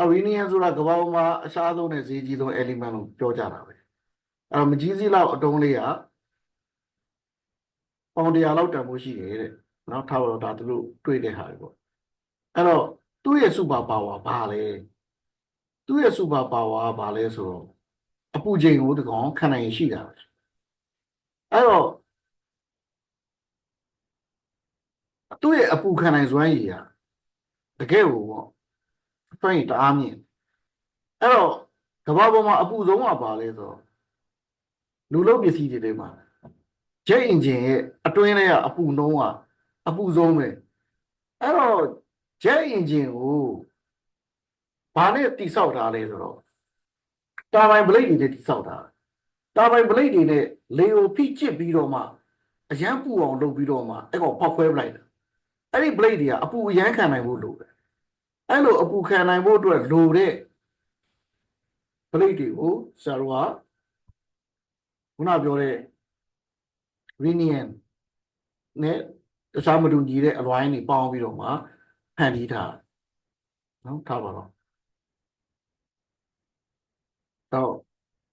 အရီနီယန်ဆိုတာကမ္ဘာပေါ်မှာအရှားဆုံးနဲ့ဈေးကြီးဆုံး element လို့ပြောကြတာပဲအဲ့တော့မကြီးစီးလောက်အတုံးလေးကပေါင်တရားလောက်တန်ဖို့ရှိတယ်တဲ့နော်ထားပါတော့ဒါသူတို့တွေ့တဲ့ဟာတွေပေါ့အဲ့တော့သူ့ရဲ့ super power ဘာလဲသူ့ရဲ့ super power ကဘာလဲဆိုတော့အပူချိန်ကိုဒီကောင်ခံနိုင်ရရှိတာပဲအဲ့တော့သူ့ရဲ့အပူခံနိုင်စွမ်းရည်ကတကယ်ကိုပေါ့ စွမ်းရည်တအားမြင့်အဲ့တော့ကမ္ဘာပေါ်မှာအပူဆုံးကဘာလဲဆိုတော့လူလုံးပစ္စည်းတွေထဲမှာ jet engine ရဲ့အတွင်းထဲကအပူနှုံးကအပူဆုံးပဲအဲ့တော့ jet engine ကိုဘာနဲ့တိဆောက်ထားလဲဆိုတော့တာဘိုင်ဘလိတ်တွေနဲ့တိဆောက်ထားတာဘိုင်ဘလိတ်တွေနဲ့လေကိုဖိကျစ်ပြီးတော့မှအရန်ပူအောင်လုပ်ပြီးတော့မှအဲ့ကောင်ဖောက်ခွဲပလိုက်တာအဲ့ဒီ blade တွေကအပူအရန်ခံနိုင်ဖို့လိုတယ် အဲ့လိုအပူခံနိုင်ဖို့အတွက်လိုတဲ့ blade တွေကိုဆရာတို့ကခုနပြောတဲ့ rhenium နဲ့တခြားမတူညီတဲ့အလွိုင်းတွေပေါင်းပြီးတော့မှဖန်တီးထားတယ်နော်ထားပါတော့တော့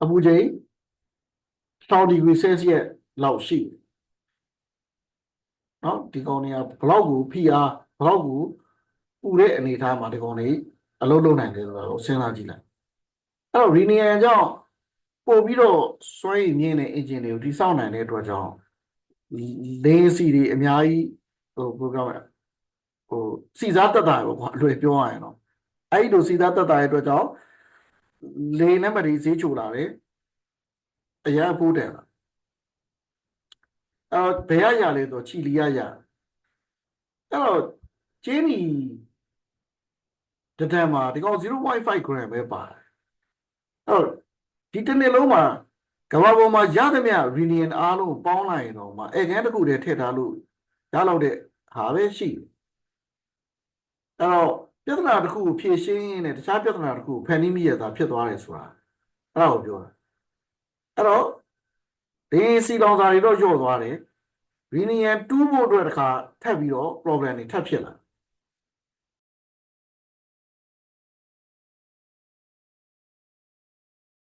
အပူချိန်10 degree celsius လောက်ရှိတယ်နော်ဒီကောင်တွေကဘလောက်ကိုဖိအားဘလောက်ကို ပူတဲ့အနေအထားမှာဒီကောင်တွေအလုပ်လုပ်နိုင်တယ်ဆိုတာကိုစဉ်းစားကြည့်လိုက်အဲ့တော့ rhenium ကြောင့်ပို့ပြီးတော့စွမ်းရည်မြင့်တဲ့ engine တွေကိုတိစောက်နိုင်တဲ့အတွက်ကြောင့်လေးစီတွေအများကြီးဟိုဘယ်လိုပြောမလဲဟိုစီစားတက်တာပေါ့ကွာအလွယ်ပြောရရင်တော့အဲ့ဒီလိုစီစားတက်တာရဲ့အတွက်ကြောင့်လေနဲ့မဒီဈေးချိုလာတယ်အရာပိုးတယ်လားအဲဘယ်ရရလဲဆိုချီလီရရအဲ့တော့ကျင်းနီ တတန်မှာဒီကောင်0.5 gram ပဲပါတယ်အဲ့တော့ဒီတစ်နေ့လုံးမှာကမ္ဘာပေါ်မှာရသမျှ reunion အားလုံးပေါင်းလိုက်ရင်တော့မှအဲခန်းတစ်ခုတည်းထည့်ထားလို့ရလောက်တဲ့ဟာပဲရှိတယ်။အဲ့တော့ပြဿနာတစ်ခုကိုဖြေရှင်းရင်းနဲ့တခြားပြဿနာတစ်ခုကိုဖန်တီးမိရတာဖြစ်သွားတယ်ဆိုတာအဲ့ဒါကိုပြောတာ။အဲ့တော့ဒီစီလောင်စာတွေတော့ညော့သွားတယ်။ reunion 2ဖို့အတွက်တခါထပ်ပြီးတော့ problem တွေထပ်ဖြစ်လာတယ်